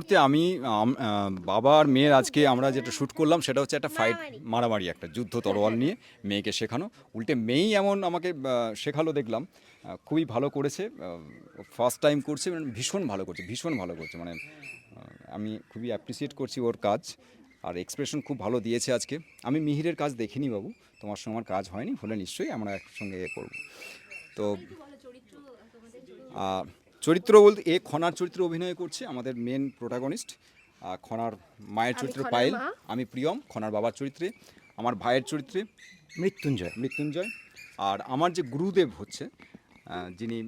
মুহূর্তে আমি বাবা আর মেয়ের আজকে আমরা যেটা শ্যুট করলাম সেটা হচ্ছে একটা ফাইট মারামারি। একটা যুদ্ধ তরোয়াল নিয়ে মেয়েকে শেখানো। উল্টে মেয়েই এমন আমাকে শেখালো দেখলাম। খুবই ভালো করেছে ফার্স্ট টাইম করছে মানে ভীষণ ভালো করছে ভীষণ ভালো করছে। মানে আমি খুবই অ্যাপ্রিসিয়েট করছি ওর কাজ আর এক্সপ্রেশন খুব ভালো দিয়েছে আজকে। আমি মিহিরের কাজ দেখিনি বাবু তোমার সঙ্গে আমার কাজ হয়নি হলে নিশ্চয়ই আমরা একসঙ্গে এ করব। তো চরিত্র বলতে এ খনার চরিত্রে অভিনয় করছে আমাদের মেন প্রোটাগনিস্ট খনার মায়ের চরিত্র পায়েল আমি প্রিয়ম খনার বাবার চরিত্রে আমার ভাইয়ের চরিত্রে মৃত্যুঞ্জয়। মৃত্যুঞ্জয়। আর আমার যে গুরুদেব হচ্ছে যিনি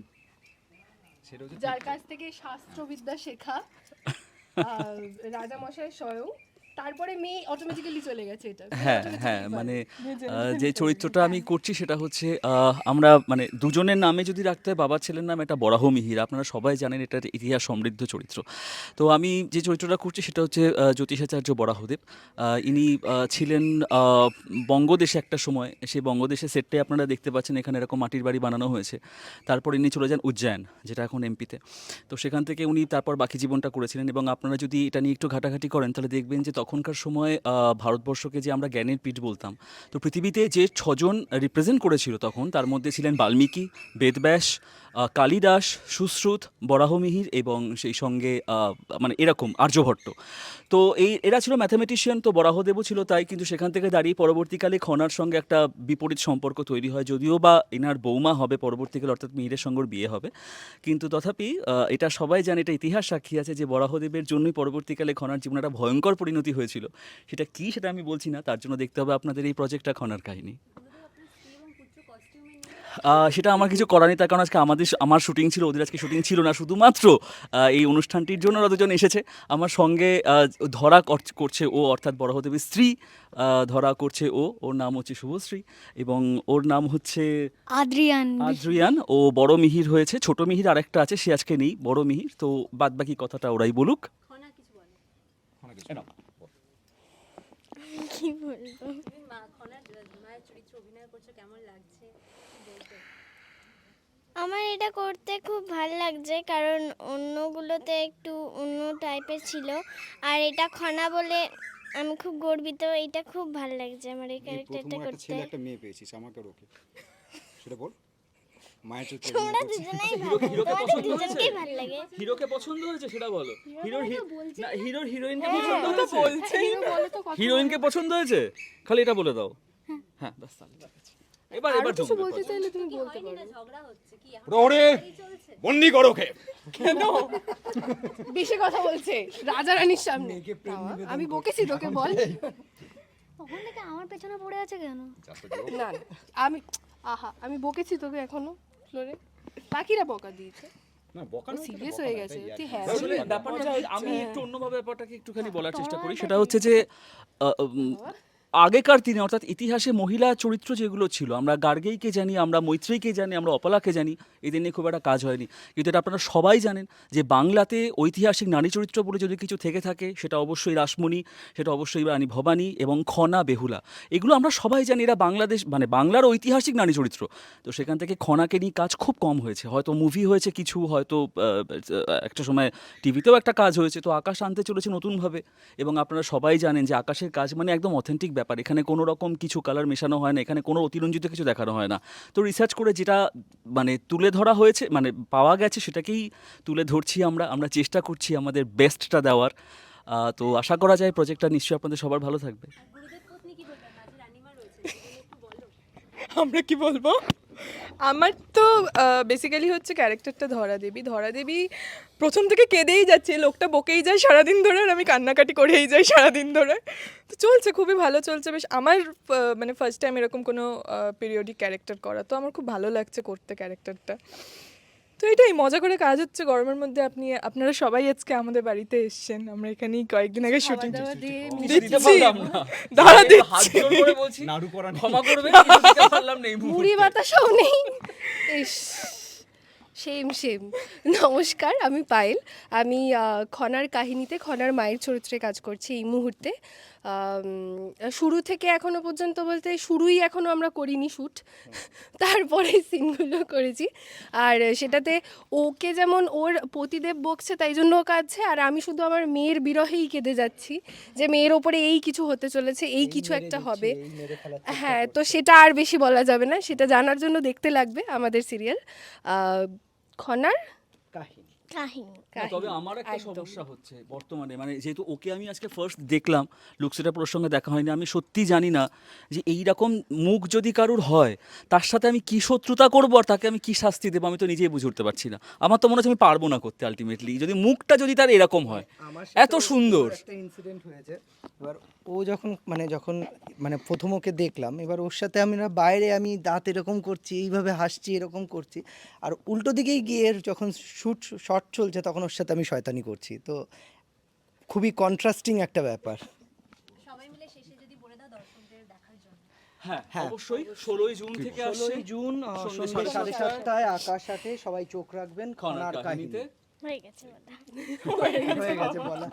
যার কাছ থেকে শাস্ত্রবিদ্যা শেখা রাজামশাই স্বয়ং। তারপরে মেয়ে অটোমেটিক্যালি চলে গেছে এটা। হ্যাঁ হ্যাঁ মানে যে চরিত্রটা আমি করছি সেটা হচ্ছে আমরা মানে দুজনের নামে যদি রাখতে হয় বাবার ছেলের নাম এটা বরাহ মিহির। আপনারা সবাই জানেন এটা ইতিহাস সমৃদ্ধ চরিত্র। তো আমি যে চরিত্রটা করছি সেটা হচ্ছে জ্যোতিষাচার্য বরাহদেব। ইনি ছিলেন বঙ্গদেশে একটা সময়। সেই বঙ্গদেশে সেটটাই আপনারা দেখতে পাচ্ছেন এখানে এরকম মাটির বাড়ি বানানো হয়েছে। তারপর ইনি চলে যান উজ্জয়ন যেটা এখন এমপিতে। তো সেখান থেকে উনি তারপর বাকি জীবনটা করেছিলেন এবং আপনারা যদি এটা নিয়ে একটু ঘাটাঘাটি করেন তাহলে দেখবেন যে তখনকার সময় ভারতবর্ষকে যে আমরা জ্ঞানের পীঠ বলতাম, তো পৃথিবীতে যে ছজন রিপ্রেজেন্ট করেছিল তখন, তার মধ্যে ছিলেন বাল্মীকি, বেদব্যাস কালিদাস, সুশ্রুত বরাহমিহির এবং সেই সঙ্গে মানে এরকম আর্যভট্ট। তো এই, এরা ছিল ম্যাথামেটিশিয়ান তো বরাহদেবও ছিল তাই, কিন্তু সেখান থেকে দাঁড়িয়ে পরবর্তীকালে খনার সঙ্গে একটা বিপরীত সম্পর্ক তৈরি হয়, যদিও বা এনার বৌমা হবে পরবর্তীকালে, অর্থাৎ মিহিরের সঙ্গে বিয়ে হবে। কিন্তু তথাপি এটা সবাই জানে, এটা ইতিহাস সাক্ষী আছে যে বরাহদেবের জন্যই পরবর্তীকালে খনার জীবনে একটা ভয়ঙ্কর পরিণতি হয়েছিল। সেটা কি সেটা আমি বলছি না তার জন্য দেখতে হবে আপনাদের এই প্রজেক্টটা খনার কাহিনী। সেটা আমার কিছু করার নেই তার কারণ আজকে আমাদের আমার শুটিং ছিল ওদের আজকে শুটিং ছিল না শুধুমাত্র এই অনুষ্ঠানটির জন্য ওরা দুজন এসেছে। আমার সঙ্গে ধরা কর- করছে ও অর্থাৎ বড়হদেবের স্ত্রী ধরা করছে ও ওর নাম হচ্ছে শুভশ্রী এবং ওর নাম হচ্ছে আদ্রিয়ান আদ্রিয়ান ও বড় মিহির হয়েছে ছোট মিহির আর একটা আছে সে আজকে নেই বড় মিহির তো বাদ বাকি কথাটা ওরাই বলুক। কি বলব। মা খনার মায়ের চরিত্রে অভিনয় করছ কেমন লাগছে? বলতে। আমার এটা করতে খুব ভালো লাগছে কারণ অন্যগুলোতে একটু অন্য টাইপের ছিল। আর এটা খনা বলে আমি খুব গর্বিত এটা খুব ভালো লাগছে আমার এই ক্যারেক্টারটা করতে। একটা মেয়ে পেয়েছিস আমাকে ওকে। সেটা বল। মায়ের চরিত্রে তোমরা দুজনেই ভালো। হিরোকে তোমাদের পছন্দ হয়েছে? দুজনকেই ভালো লাগে। হিরোকে পছন্দ হয়েছে সেটা বলো। হিরোর না হিরোর হিরোইনকে হ্যাঁ, পছন্দ হয়েছে? বলছেই হিরোইনকে পছন্দ হয়েছে? খালি এটা বলে দাও। হ্যাঁ। ব্যাস তাহলে এবার এবার কিছু বলতে। চাইলে তুমি বলতে পারো। ঝগড়া হচ্ছে কি? প্রহরে বন্দি করো ওকে। কেন? বেশি কথা বলছে। রাজা রানীর সামনে। আমি বকেছি তোকে বল। তখন থেকে আমার পেছনে পড়ে আছে কেন? না না, আমি আহা আমি বকেছি তোকে এখনও। ফ্লোরে পাখিরা বকা দিয়েছে। না সিরিয়াস হয়ে গেছে তুই হ্যাঁ আসলে ব্যাপারটা আমি একটু অন্যভাবে ব্যাপারটাকে একটুখানি বলার চেষ্টা করি। সেটা হচ্ছে যে আগেকার দিনে, অর্থাৎ ইতিহাসে মহিলা চরিত্র যেগুলো ছিল, আমরা গার্গেইকে জানি, আমরা মৈত্রেয়ীকে জানি, আমরা অপলাকে জানি এদের নিয়ে খুব একটা কাজ হয়নি। কিন্তু এটা আপনারা সবাই জানেন যে বাংলাতে ঐতিহাসিক নারী চরিত্র বলে যদি কিছু থেকে থাকে, সেটা অবশ্যই রাসমণি, সেটা অবশ্যই রানী ভবানী এবং খনা বেহুলা। এগুলো আমরা সবাই জানি, এরা বাংলাদেশ মানে বাংলার ঐতিহাসিক নারী চরিত্র। তো সেখান থেকে খনাকে নিয়ে কাজ খুব কম হয়েছে। হয়তো মুভি হয়েছে কিছু, হয়তো একটা সময় টিভিতেও একটা কাজ হয়েছে। তো আকাশ আনতে চলেছে নতুনভাবে। এবং আপনারা সবাই জানেন যে আকাশের কাজ মানে একদম অথেন্টিক ব্যাপার। এখানে কোনো রকম কিছু কালার মেশানো হয় না এখানে কোনো অতিরঞ্জিত কিছু দেখানো হয় না। তো রিসার্চ করে যেটা মানে তুলে ধরা হয়েছে মানে পাওয়া গেছে সেটাকেই তুলে ধরছি আমরা আমরা চেষ্টা করছি আমাদের বেস্টটা দেওয়ার। তো আশা করা যায় প্রজেক্টটা নিশ্চয়ই আপনাদের সবার ভালো থাকবে। আমরা কি বলব? আমার তো বেসিক্যালি হচ্ছে ক্যারেক্টারটা ধরা দেবী ধরা দেবী প্রথম থেকে কেঁদেই যাচ্ছে, লোকটা বকেই যায় সারাদিন ধরে আর আমি কান্নাকাটি করেই যাই সারাদিন ধরে। তো চলছে, খুবই ভালো চলছে, বেশ আমার মানে ফার্স্ট টাইম এরকম কোনো পিরিয়ডিক ক্যারেক্টার করা। তো আমার খুব ভালো লাগছে করতে ক্যারেক্টারটা তো এটাই মজা করে কাজ হচ্ছে গরমের মধ্যে। আপনি আপনারা সবাই আজকে আমাদের বাড়িতে এসছেন। আমরা এখানেই কয়েকদিন আগে শুটিং দাঁড়া হাত দিচ্ছি করে বলছি নাড়ু করা ক্ষমা মুহূর্তে। মুড়ি বাতাসও নেই। ইস। সেম সেম নমস্কার আমি পায়েল। আমি খনার কাহিনীতে খনার মায়ের চরিত্রে কাজ করছি এই মুহূর্তে। শুরু থেকে এখনও পর্যন্ত বলতে শুরুই এখনও আমরা করিনি শ্যুট তারপরে সিনগুলো করেছি। আর সেটাতে ওকে যেমন ওর পতিদেব বকছে তাই জন্য ও কাঁদছে। আর আমি শুধু আমার মেয়ের বিরহেই কেঁদে যাচ্ছি যে মেয়ের ওপরে এই কিছু হতে চলেছে এই কিছু একটা হবে। হ্যাঁ তো সেটা আর বেশি বলা যাবে না। সেটা জানার জন্য দেখতে লাগবে আমাদের সিরিয়াল। খনার কাহিনী। না, তবে আমার একটা সমস্যা হচ্ছে বর্তমানে মানে যেহেতু ওকে আমি আজকে ফার্স্ট দেখলাম লুকসেটা প্রসঙ্গে দেখা হয়নি আমি সত্যি জানি না যে এই রকম মুখ যদি কারুর হয় তার সাথে আমি কি শত্রুতা করব আর তাকে আমি কি শাস্তি দেবো আমি তো নিজেই বুঝে উঠতে পারছি না। আমার তো মনে হচ্ছে আমি পারব না করতে আলটিমেটলি যদি মুখটা যদি তার এরকম হয় এত সুন্দর। একটা ইনসিডেন্ট হয়েছে। এবার ও যখন মানে যখন মানে প্রথম ওকে দেখলাম এবার ওর সাথে আমরা বাইরে আমি দাঁত এরকম করছি এইভাবে হাসছি এরকম করছি আর উল্টো দিকেই গিয়ে যখন শ্যুট শট চলছে তখন ওর সাথে আমি শয়তানি করছি। তো খুবই কন্ট্রাস্টিং একটা ব্যাপার। সবাই মিলে শেষে যদি বলে দাও দর্শকদের দেখার জন্য। হ্যাঁ হ্যাঁ। অবশ্যই। ষোলোই জুন থেকে ষোলোই জুন সন্ধ্যে সাড়ে সাতটায়। আকাশ আটে সবাই চোখ রাখবেন খনার কাহিনীতে। হয়ে গেছে হয়ে গেছে বলা।